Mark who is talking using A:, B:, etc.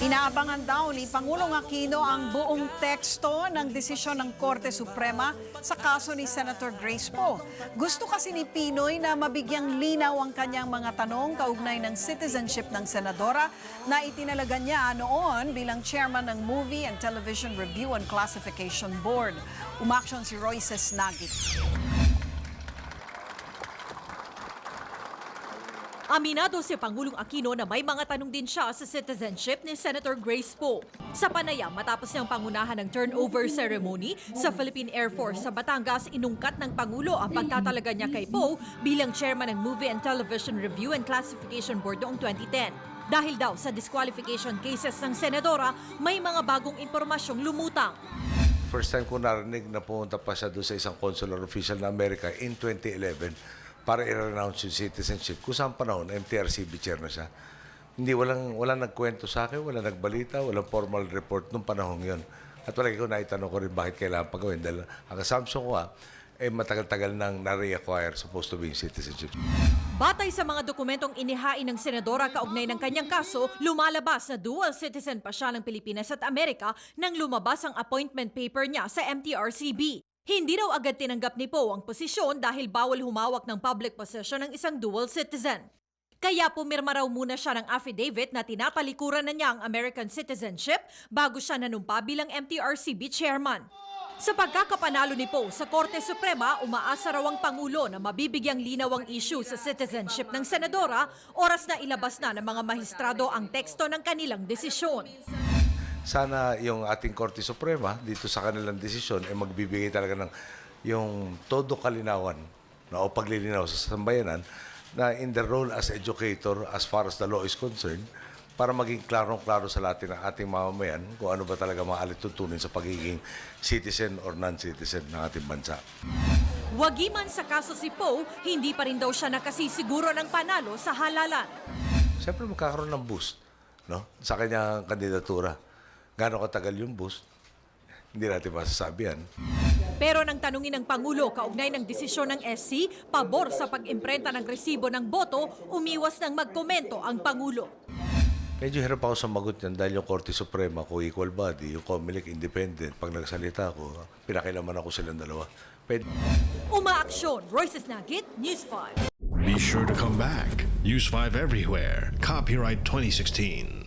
A: Inaabangan daw ni Pangulong Aquino ang buong teksto ng desisyon ng Korte Suprema sa kaso ni Senator Grace Poe. Gusto kasi ni Pinoy na mabigyang linaw ang kanyang mga tanong kaugnay ng citizenship ng senadora na itinalaga niya noon bilang chairman ng Movie and Television Review and Classification Board. Umaksyon si Royce Snagit.
B: Aminado si Pangulong Aquino na may mga tanong din siya sa citizenship ni Senator Grace Poe. Sa panayam matapos niyang pangunahan ng turnover ceremony sa Philippine Air Force sa Batangas, inungkat ng Pangulo ang pagtatalaga niya kay Poe bilang chairman ng Movie and Television Review and Classification Board noong 2010. Dahil daw sa disqualification cases ng senadora, may mga bagong impormasyong lumutang.
C: First time ko narinig na pumunta pa siya doon sa isang consular official na Amerika in 2011 para i-renounce yung citizenship. Kung saan panahon, MTRCB chair na siya. Hindi, walang, walang nagkwento sa akin, walang nagbalita, walang formal report nung panahon yon. At wala ko naitanong ko rin bakit kailangan pagawin. Dahil ang assumption ko ah, eh matagal-tagal nang na-reacquire supposed to be yung citizenship.
B: Batay sa mga dokumentong inihain ng senadora kaugnay ng kanyang kaso, lumalabas na dual citizen pa siya ng Pilipinas at Amerika nang lumabas ang appointment paper niya sa MTRCB. Hindi raw agad tinanggap ni Poe ang posisyon dahil bawal humawak ng public possession ng isang dual citizen. Kaya pumirma raw muna siya ng affidavit na tinatalikuran na niya ang American citizenship bago siya nanumpa bilang MTRCB chairman. Sa pagkakapanalo ni Poe sa Korte Suprema, umaasa raw ang Pangulo na mabibigyang linaw ang issue sa citizenship ng senadora, oras na ilabas na ng mga mahistrado ang teksto ng kanilang desisyon.
C: Sana yung ating Korte Suprema dito sa kanilang desisyon ay magbibigay talaga ng yung todo kalinawan na o paglilinaw sa sambayanan na in the role as educator as far as the law is concerned para maging klarong-klaro sa lahat ng ating mamamayan kung ano ba talaga mga alituntunin sa pagiging citizen or non-citizen ng ating bansa.
B: Wagi man sa kaso si Poe, hindi pa rin daw siya nakasisiguro ng panalo sa halalan.
C: Siyempre magkakaroon ng boost no? sa kanyang kandidatura. Gano'ng katagal yung boost? Hindi natin masasabi yan.
B: Pero nang tanungin ng Pangulo kaugnay ng desisyon ng SC, pabor sa pag-imprenta ng resibo ng boto, umiwas ng magkomento ang Pangulo.
C: Medyo hirap ako sumagot yan dahil yung Korte Suprema ko equal body, yung COMELEC independent. Pag nagsalita ako, pinakilaman ako silang dalawa. Pwede.
B: Umaaksyon, Royces Nagit, News 5.
D: Be sure to come back. Use 5 everywhere. Copyright 2016.